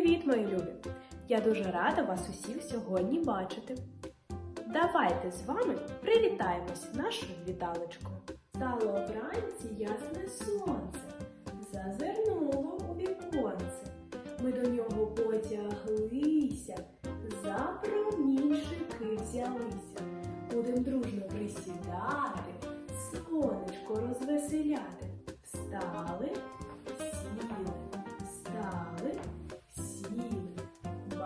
Привіт, мої любі! Я дуже рада вас усіх сьогодні бачити. Давайте з вами привітаємось нашою віталочкою. Стало вранці ясне сонце, зазирнуло у віконце. Ми до нього потяглися, за промінчики взялися. Будем дружно присідати, сонечко розвеселяти. Встали,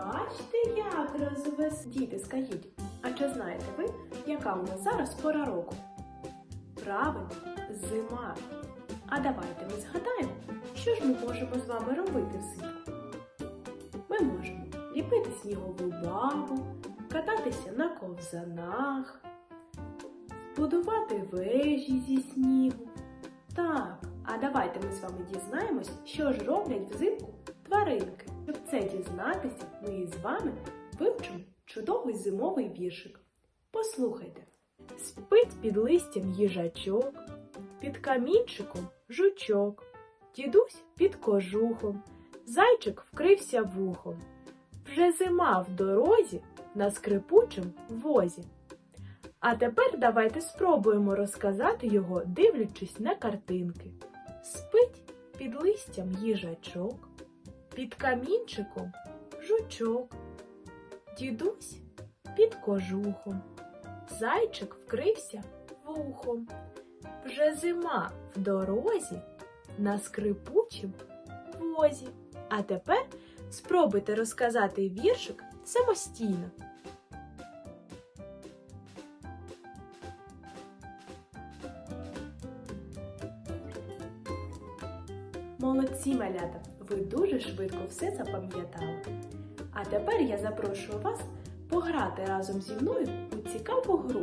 Бачите, як розвес... Діти, скажіть, а чи знаєте ви, яка у нас зараз пора року? Правильно, зима. А давайте ми згадаємо, що ж ми можемо з вами робити взимку. Ми можемо ліпити снігову бабу, кататися на ковзанах, будувати вежі зі снігу. Так, а давайте ми з вами дізнаємось, що ж роблять взимку тваринки. Це дізнатися, ми із вами вивчимо чудовий зимовий віршик. Послухайте. Спить під листям їжачок, під камінчиком жучок, дідусь під кожухом, зайчик вкрився вухом. Вже зима в дорозі на скрипучим возі. А тепер давайте спробуємо розказати його, дивлячись на картинки. Спить під листям їжачок, під камінчиком жучок, дідусь під кожухом, зайчик вкрився вухом. Вже зима в дорозі на скрипучім возі. А тепер спробуйте розказати віршик самостійно. Молодці, малята! Ви дуже швидко все запам'ятали. А тепер я запрошую вас пограти разом зі мною у цікаву гру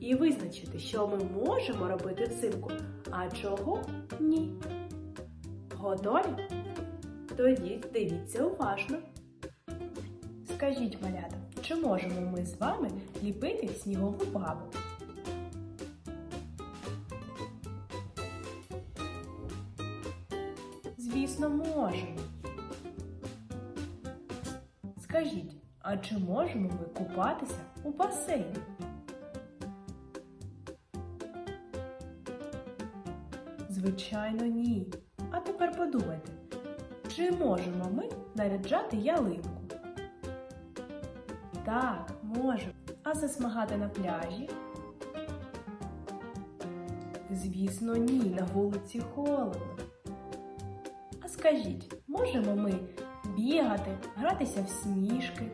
і визначити, що ми можемо робити взимку, а чого ні. Готові? Тоді дивіться уважно. Скажіть, малята, чи можемо ми з вами ліпити снігову бабу? Звісно, можемо. Скажіть, а чи можемо ми купатися у басейні? Звичайно, ні. А тепер подумайте, чи можемо ми наряджати ялинку? Так, можемо. А засмагати на пляжі? Звісно, ні, на вулиці холодно. Скажіть, можемо ми бігати, гратися в сніжки?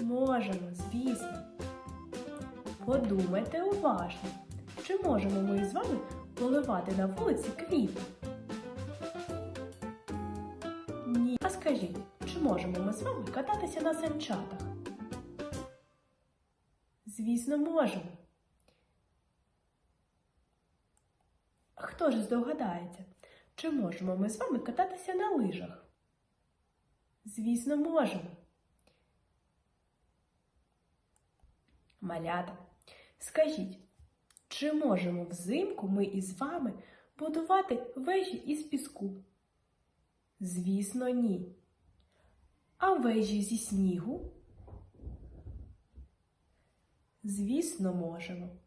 Можемо, звісно. Подумайте уважно, чи можемо ми з вами поливати на вулиці квіти? Ні. А скажіть, чи можемо ми з вами кататися на санчатах? Звісно, можемо. Хто ж здогадається, чи можемо ми з вами кататися на лижах? Звісно, можемо. Малята, скажіть, чи можемо взимку ми із вами будувати вежі із піску? Звісно, ні. А вежі зі снігу? Звісно, можемо.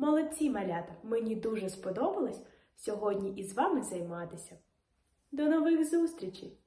Молодці, малята! Мені дуже сподобалось сьогодні із вами займатися. До нових зустрічей!